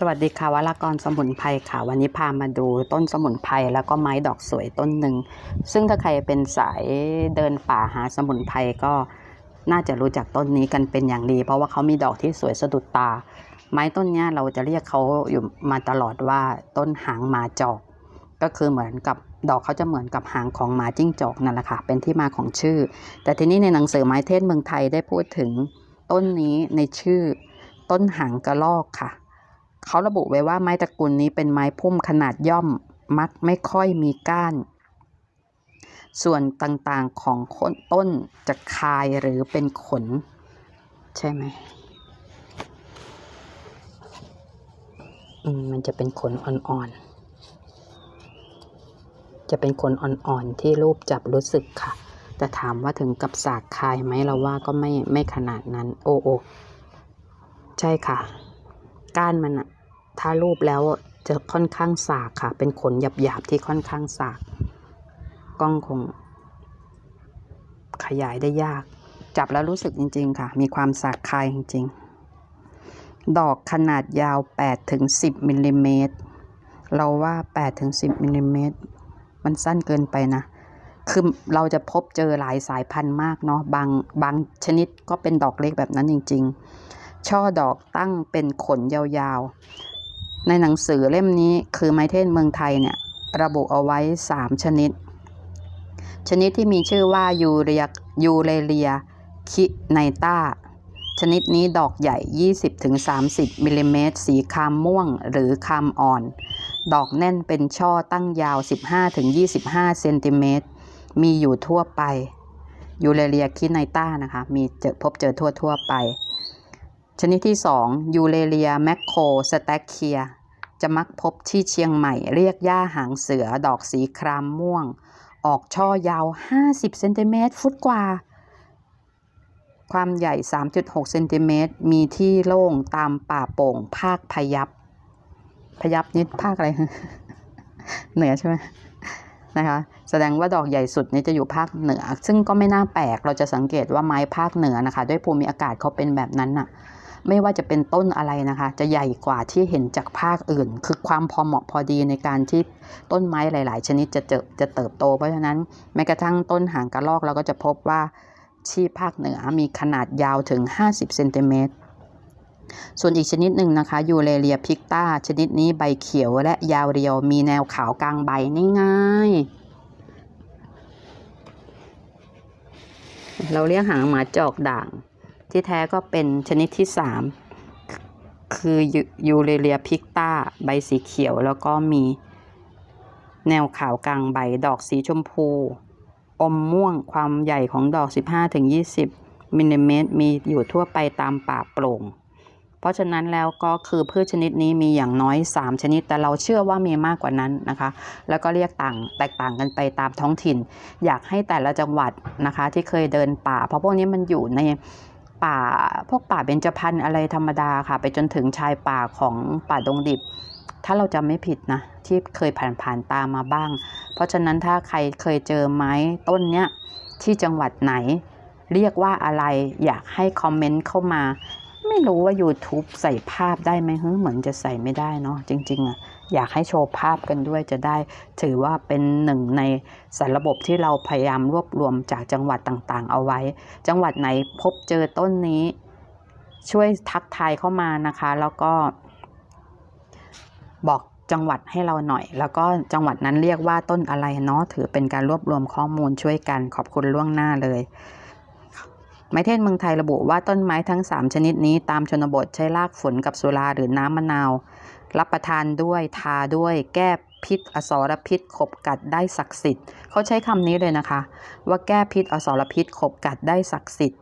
สวัสดีค่ะวรากรสมุนไพรค่ะ วันนี้พามาดูต้นสมุนไพรแล้วก็ไม้ดอกสวยต้นหนึ่ง ซึ่งถ้าใครเป็นสายเดินป่าหาสมุนไพรก็น่าจะรู้จักต้นนี้กันเป็นอย่างดี เพราะว่าเขามีดอกที่สวยสะดุดตา ไม้ต้นนี้เราจะเรียกเขาอยู่มาตลอดว่าต้นหางหมาจอก ก็คือเหมือนกับดอกเขาจะเหมือนกับหางของหมาจิ้งจอกนั่นแหละค่ะเป็นที่มาของชื่อ แต่ทีนี้ในหนังสือไม้เทศเมืองไทยได้พูดถึงต้นนี้ในชื่อ ต้นหางกระลอกค่ะ เขาระบุไว้ว่าไม้ตระกูลนี้เป็นไม้พุ่มขนาดย่อมมักไม่ค่อยมีก้าน ส่วนต่างๆของคนต้นจะคายหรือเป็นขน ใช่ไหมมันจะเป็นขนอ่อนๆ จะเป็นขนอ่อนๆ ที่รูปจับรู้สึกค่ะ แต่ถามว่าถึงกับสากคายไหมเราว่าก็ไม่ไม่ขนาดนั้น โอ้โอใช่ค่ะ ก้านมันอะ ถ้ารูปแล้วจะค่อนข้างสากค่ะ เป็นขนหยาบๆที่ค่อนข้างสาก กล้องคง ขยายได้ยาก จับแล้วรู้สึกจริง ๆ ค่ะ มีความสากคายจริง ๆ ดอกขนาดยาว8ถึง10มิลลิเมตร เราว่า8ถึง10มิลลิเมตร มันสั้นเกินไปนะ คือเราจะพบเจอหลายสายพันธุ์มากเนาะ บางบางชนิดก็เป็นดอกเล็กแบบนั้นจริง ๆ ช่อดอกตั้งเป็นขนยาวๆ ในหนังสือเล่มนี้คือไม้เทศเมืองไทยเนี่ยระบุเอาไว้ 3 ชนิด ชนิดที่มีชื่อว่ายูเรียยูเรเลีย คิไนต้า ชนิดนี้ดอกใหญ่ 20-30 มิลลิเมตร สีคามม่วงหรือคามอ่อน ดอกแน่นเป็นช่อตั้งยาว 15-25 เซนติเมตร มีอยู่ทั่วไป ยูเรเลียคิไนต้านะคะ มีเจอพบเจอทั่วทั่วไป ชนิดที่ 2 ยูเรเลียแมคโคสแตคเคีย จะมักพบที่เชียงใหม่เรียกหญ้าหางเสือดอกสีครามม่วง ออกช่อยาว 50 เซนติเมตรฟุตกว่า ความใหญ่ 3.6 เซนติเมตรมีที่โล่งตามป่าโป่งภาคพยับ พยับนิดภาคอะไร เหนือใช่ไหมนะคะแสดงว่าดอกใหญ่สุดนี้จะอยู่ภาคเหนือ ซึ่งก็ไม่น่าแปลกเราจะสังเกตว่าไม้ภาคเหนือนะคะ ด้วยภูมิอากาศเขาเป็นแบบนั้นน่ะ ไม่ว่าจะเป็นต้นอะไรนะคะ จะใหญ่กว่าที่เห็นจากภาคอื่น คือความพอเหมาะพอดีในการที่ต้นไม้หลาย ๆ ชนิดจะเจอจะเติบโต เพราะฉะนั้นแม้กระทั่งต้นหางกระรอกเราก็จะพบว่าที่ภาคเหนือมีขนาดยาวถึง 50เซนติเมตรส่วนอีกชนิดหนึ่งนะคะยูเรเลียพิกตาชนิดนี้ใบเขียวและยาวเรียว มีแนวขาวกลางใบนี่ง่ายๆเราเรียกหางหมาจอกด่าง ที่แท้ก็เป็นชนิดที่ 3 คือยูเรเลียพิกตาใบสีเขียวแล้วก็มีแนวขาวกลางใบดอกสีชมพู อมม่วงความใหญ่ของดอก 15-20มิลลิเมตรมีอยู่ทั่วไปตามป่าโปร่ง เพราะฉะนั้นแล้วก็คือพืชชนิดนี้มีอย่างน้อย 3 ชนิด แต่เราเชื่อว่ามีมากกว่านั้นนะคะ แล้วก็เรียกต่างแตกต่างกันไปตามท้องถิ่น อยากให้แต่ละจังหวัดนะคะที่เคยเดินป่า เพราะพวกนี้มันอยู่ใน ป่าพวกป่าเบญจพรรณอะไรธรรมดาค่ะ ไปจนถึงชายป่าของป่าดงดิบ ถ้าเราจำไม่ผิดนะ ที่เคยผ่านๆตามาบ้าง เพราะฉะนั้นถ้าใครเคยเจอไม้ต้นเนี้ยที่จังหวัดไหน เรียกว่าอะไรอยากให้คอมเมนต์เข้ามา ไม่รู้ว่า YouTube ใส่ภาพได้ไหมเฮ้ยเหมือนจะใส่ไม่ได้เนาะจริงๆอะอยากให้โชว์ภาพกันด้วยจะได้ ถือว่าเป็นหนึ่งในสารระบบที่เราพยายามรวบรวมจากจังหวัดต่างๆ เอาไว้ จังหวัดไหนพบเจอต้นนี้ ช่วยทักทายเข้ามานะคะ แล้วก็บอกจังหวัดให้เราหน่อย แล้วก็จังหวัดนั้นเรียกว่าต้นอะไรเนาะถือเป็นการรวบรวมข้อมูลช่วยกันขอบคุณล่วงหน้าเลย ไม้เทศเมืองไทยระบุว่าต้นไม้ทั้ง 3 ชนิดนี้ตามชนบทใช้รากฝนกับสุราหรือน้ำมะนาว รับประทานด้วยทาด้วยแก้พิษอสรพิษขบกัดได้ศักดิ์สิทธิ์เขาใช้คำนี้เลยนะคะ ว่าแก้พิษอสรพิษขบกัดได้ศักดิ์สิทธิ์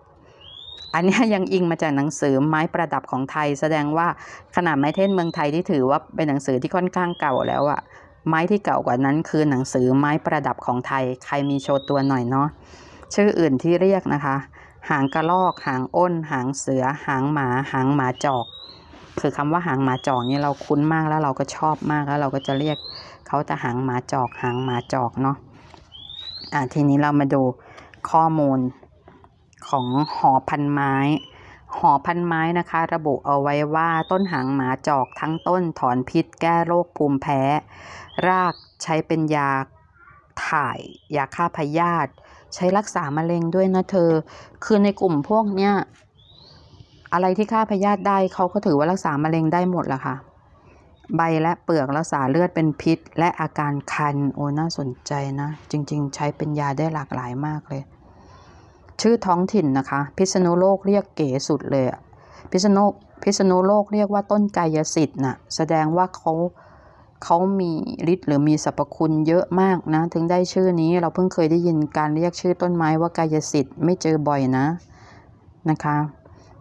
อันนี้ยยังอิงมาจากหนังสือไม้ประดับของไทย แสดงว่าขนาดไม้เทศเมืองไทยที่ถือว่าเป็นหนังสือที่ค่อนข้างเก่าแล้วอะไม้ที่เก่ากว่านั้นคือหนังสือไม้ประดับของไทย ใครมีโชว์ตัวหน่อยเนาะชื่ออื่นที่เรียกนะคะ หางกระรอก หางอ้น หางเสือ หางหมา หางหมาจอก คือคำว่าหางหมาจอกนี่เราคุ้นมากแล้วเราก็ชอบมากแล้วเราก็จะเรียกเขาจะหางหมาจอก หางหมาจอกเนาะอะทีนี้เรามาดูข้อมูลของหอพันไม้หหอพันไม้นะคะ ระบุเอาไว้ว่าต้นหางหมาจอกทั้งต้นถอนพิษ แก้โรคภูมิแพ้ รากใช้เป็นยาถ่ายยาฆ่าพยาธิ ใช้รักษามะเร็งด้วยนะเธอ คือในกลุ่มพวกเนี้ยอะไรที่ฆ่าพยาธิได้เขาก็ถือว่ารักษามะเร็งได้หมดละค่ะ ใบและเปลือกรักษาเลือดเป็นพิษ และอาการคันโอ้น่าสนใจนะ จริง ๆ ใช้เป็นยาได้หลากหลายมากเลย ชื่อท้องถิ่นนะคะ พิษณุโลกเรียกเก๋สุดเลยพิษณุพิษณุโลกเรียกว่าต้นกายสิทธิ์น่ะแสดงว่าเขา เขามีฤทธิ์หรือมีสรรพคุณเยอะมากนะ ถึงได้ชื่อนี้เราเพิ่งเคยได้ยินการเรียกชื่อต้นไม้ว่ากายสิทธิ์ไม่เจอบ่อยนะนะคะ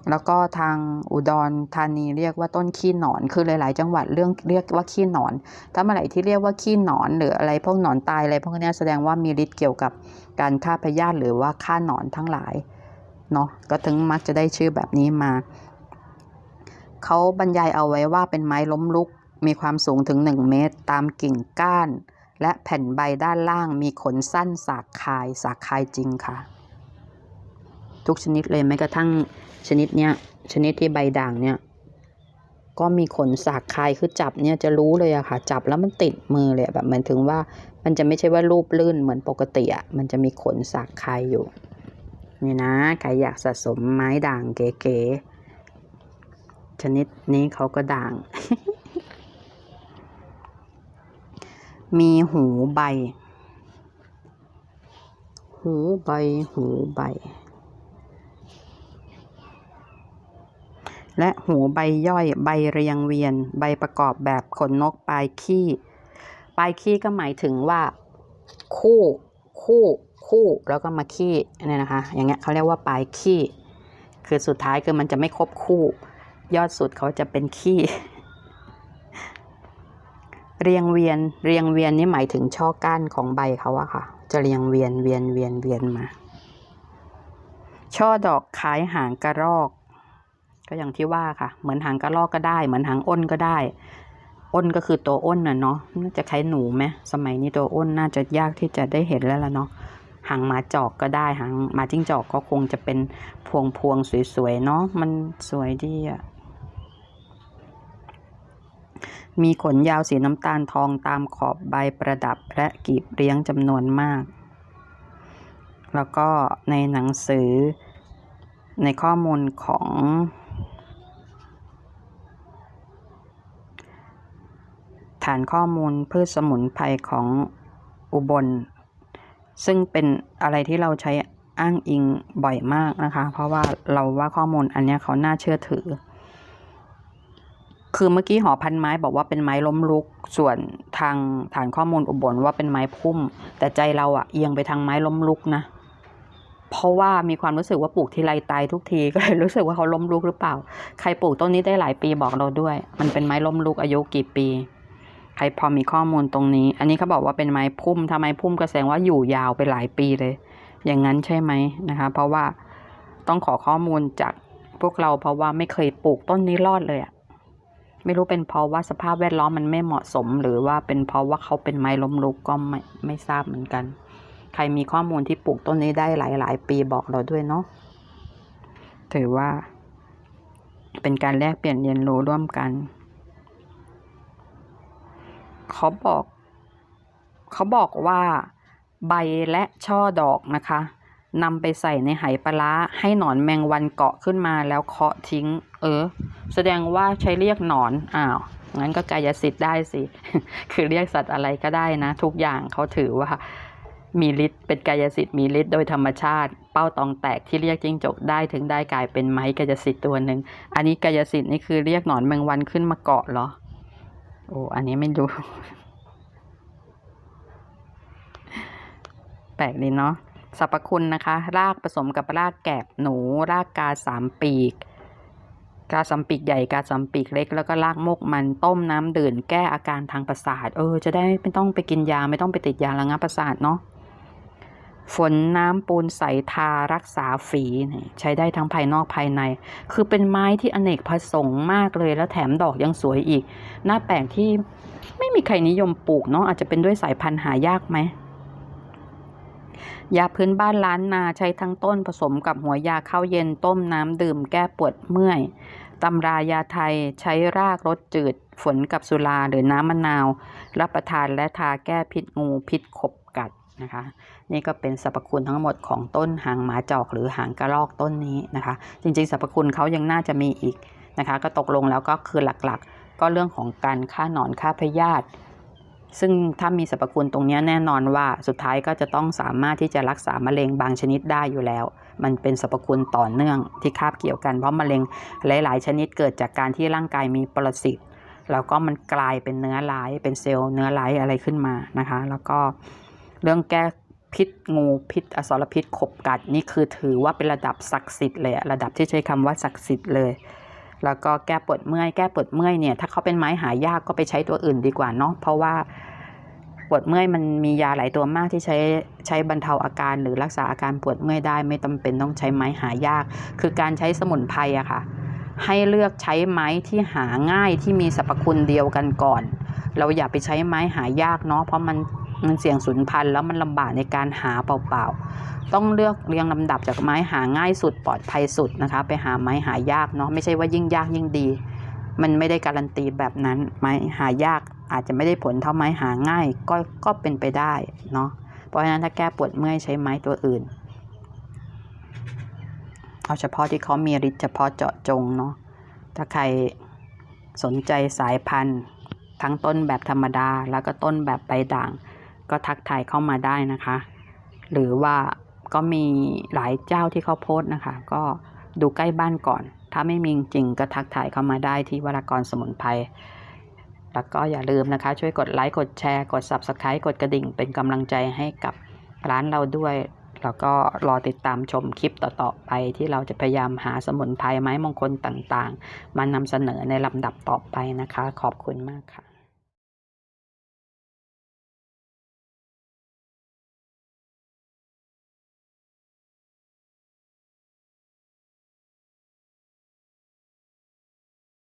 แล้วก็ทางอุดรธานีเรียกว่าต้นขี้หนอน คือหลาย ๆ จังหวัดเรื่องเรียกว่าขี้หนอน ถ้าเมื่อไหร่ที่เรียกว่าขี้หนอนหรืออะไรพวกหนอนตายอะไรพวกนี้แสดงว่ามีฤทธิ์เกี่ยวกับการฆ่าพยาธิหรือว่าฆ่าหนอนทั้งหลายเนาะก็ถึงมักจะได้ชื่อแบบนี้มาเขาบรรยายเอาไว้ว่าเป็นไม้ล้มลุก มีความสูงถึง 1 เมตร ตามกิ่งก้าน และแผ่นใบด้านล่างมีขนสั้นสากคายสากคายจริงค่ะ ทุกชนิดเลยแม้กระทั่งชนิดเนี้ยชนิดที่ใบด่างเนี่ยก็มีขนสากคายคือจับเนี่ยจะรู้เลยอะค่ะ จับแล้วมันติดมือเลยแบบหมายถึงว่ามันจะไม่ใช่ว่ารูปลื่นเหมือนปกติอะมันจะมีขนสากคายอยู่นี่นะใครอยากสะสมไม้ด่างเก๋ๆชนิดนี้เขาก็ด่าง มีหูใบ หูใบ หูใบ และหูใบย่อยใบเรียงเวียน ใบประกอบแบบขนนกปลายขี้ ปลายขี้ก็หมายถึงว่า คู่ คู่ คู่แล้วก็มาขี้เนี่ยนะคะ อย่างเงี้ยเขาเรียกว่าปลายขี้ คือสุดท้ายคือมันจะไม่ครบคู่ ยอดสุดเขาจะเป็นขี้ เรียงเวียนเรียงเวียนนี่หมายถึงช่อก้านของใบเขาอะค่ะ จะเรียงเวียนเวียนเวียนเวียนมา ช่อดอกคล้ายหางกระรอก ก็อย่างที่ว่าค่ะ เหมือนหางกระรอกก็ได้ เหมือนหางอ้นก็ได้ อ้นก็คือตัวอ้นน่ะเนาะน่าจะคล้หนูไหมสมัยนี้ตัวอ้นน่าจะยากที่จะได้เห็นแล้วล่ะเนาะหางหมาจอกก็ได้หางหมาจิ้งจอกก็คงจะเป็นพวงพวงสวยๆเนาะมันสวยดีอะ มีขนยาวสีน้ำตาลทองตามขอบใบประดับและกีบเรียงจำนวนมาก แล้วก็ในหนังสือในข้อมูลของฐานข้อมูลพืชสมุนไพรของอุบล ซึ่งเป็นอะไรที่เราใช้อ้างอิงบ่อยมากนะคะ เพราะว่าเราว่าข้อมูลอันนี้เขาน่าเชื่อถือ คือเมื่อกี้หอพันไม้บอกว่าเป็นไม้ล้มลุก ส่วนทางฐานข้อมูลอุบลว่าเป็นไม้พุ่ม แต่ใจเราอะเอียงไปทางไม้ล้มลุกนะ เพราะว่ามีความรู้สึกว่าปลูกทีไรตายทุกทีก็เลยรู้สึกว่าเขาล้มลุกหรือเปล่า ใครปลูกต้นนี้ได้หลายปีบอกเราด้วย มันเป็นไม้ล้มลุกอายุกี่ปี ใครพอมีข้อมูลตรงนี้ อันนี้เขาบอกว่าเป็นไม้พุ่มถ้าไมพุ่มก็แสดงว่าอยู่ยาวไปหลายปีเลย อย่างนั้นใช่ไหมนะคะ เพราะว่าต้องขอข้อมูลจากพวกเราเพราะว่าไม่เคยปลูกต้นนี้รอดเลยอะ ไม่รู้เป็นเพราะว่าสภาพแวดล้อมมันไม่เหมาะสม หรือว่าเป็นเพราะว่าเขาเป็นไม้ล้มลุกก็ไม่ไม่ทราบเหมือนกัน ใครมีข้อมูลที่ปลูกต้นนี้ได้หลาย ๆ ปีบอกเราด้วยเนาะถือว่า เป็นการแลกเปลี่ยนเรียนรู้ร่วมกันเขาบอก เขาบอกว่าใบและช่อดอกนะคะ นำไปใส่ในไหปลาร้าให้หนอนแมงวันเกาะขึ้นมาแล้วเคาะทิ้ง เออ แสดงว่าใช้เรียกหนอน อ้าว งั้นก็กายสิทธิ์ได้สิ คือเรียกสัตว์อะไรก็ได้นะ ทุกอย่างเขาถือว่า มีฤทธิ์เป็นกายสิทธิ์มีฤทธิ์โดยธรรมชาติ เป้าตองแตกที่เรียกจิ้งจกได้ถึงได้กลายเป็นไม้กายสิทธิ์ตัวหนึ่ง อันนี้กายสิทธิ์นี่คือเรียกหนอนแมงวันขึ้นมาเกาะเหรอ โอ้ อันนี้ไม่รู้แปลกดีเนาะ สรรพคุณนะคะ รากผสมกับรากแกบหนู รากกาสามปีก กาสามปีกใหญ่กาสามปีกเล็ก แล้วก็รากมกมันต้มน้ำดื่มแก้อาการทางประสาท เออ จะได้ไม่ต้องไปกินยาไม่ต้องไปติดยาระงับประสาทเนาะฝนน้ำปูนใสทารักษาฝีใช้ได้ทั้งภายนอกภายใน คือเป็นไม้ที่อเนกประสงค์มากเลยแล้วแถมดอกยังสวยอีก น่าแปลกที่ไม่มีใครนิยมปลูกเนาะอาจจะเป็นด้วยสายพันธุ์หายากไหม ยาพื้นบ้านล้านนาใช้ทั้งต้นผสมกับหัวยาข้าวเย็นต้มน้ำดื่มแก้ปวดเมื่อยตำรายาไทยใช้รากรสจืด ฝนกับสุราหรือน้ำมะนาว รับประทานและทาแก้พิษงูพิษขบกัดนะคะ นี่ก็เป็นสรรพคุณทั้งหมดของต้นหางหมาจอกหรือหางกระรอกต้นนี้นะคะ จริงๆสรรพคุณเขายังน่าจะมีอีกนะคะ ก็ตกลงแล้วก็คือหลักๆก็เรื่องของการฆ่าหนอนฆ่าพยาธิ ซึ่งถ้ามีสรรพคุณตรงนี้แน่นอนว่าสุดท้ายก็จะต้องสามารถที่จะรักษามะเร็งบางชนิดได้อยู่แล้ว มันเป็นสรรพคุณต่อเนื่องที่คาบเกี่ยวกันเพราะมะเร็งหลาย ๆ ชนิดเกิดจากการที่ร่างกายมีปรสิตแล้วก็มันกลายเป็นเนื้อร้าย เป็นเซลล์เนื้อร้ายอะไรขึ้นมานะคะ แล้วก็เรื่องแก้พิษงูพิษอสรพิษขบกัดนี่คือถือว่าเป็นระดับศักดิ์สิทธิ์เลยระดับที่ใช้คำว่าศักดิ์สิทธิ์เลย แล้วก็แก้ปวดเมื่อยแก้ปวดเมื่อยเนี่ยถ้าเขาเป็นไม้หายากก็ไปใช้ตัวอื่นดีกว่าเนาะเพราะว่าปวดเมื่อยมันมียาหลายตัวมากที่ใช้ใช้บรรเทาอาการหรือรักษาอาการปวดเมื่อยได้ ไม่จำเป็นต้องใช้ไม้หายาก คือการใช้สมุนไพรอะค่ะ ให้เลือกใช้ไม้ที่หาง่ายที่มีสรรพคุณเดียวกันก่อน เราอย่าไปใช้ไม้หายากเนาะเพราะมัน มันเสี่ยงสูญพันธุ์แล้วมันลำบากในการหาเปล่าๆ ต้องเลือกเรียงลำดับจากไม้หาง่ายสุดปลอดภัยสุดนะคะ ไปหาไม้หายากเนาะไม่ใช่ว่ายิ่งยากยิ่งดี มันไม่ได้การันตีแบบนั้น ไม้หายากอาจจะไม่ได้ผลเท่าไม้หาง่ายก็ก็เป็นไปได้เนาะเพราะฉะนั้นถ้าแก้ปวดเมื่อยใช้ไม้ตัวอื่น เอาเฉพาะที่เขามีฤทธิ์เฉพาะเจาะจงเนาะถ้าใครสนใจสายพันธุ์ ทั้งต้นแบบธรรมดาแล้วก็ต้นแบบใบด่าง ก็ทักทายเข้ามาได้นะคะ หรือว่าก็มีหลายเจ้าที่เขาโพสต์นะคะ ก็ดูใกล้บ้านก่อน ถ้าไม่มีจริงก็ทักทายเข้ามาได้ที่วรากรสมุนไพรแล้วก็อย่าลืมนะคะ ช่วยกดไลค์กดแชร์กด Subscribe กดกระดิ่ง เป็นกำลังใจให้กับร้านเราด้วย แล้วก็รอติดตามชมคลิปต่อๆไป ที่เราจะพยายามหาสมุนไพรไม้มงคลต่างๆ มานำเสนอในลำดับต่อไปนะคะ ขอบคุณมากค่ะ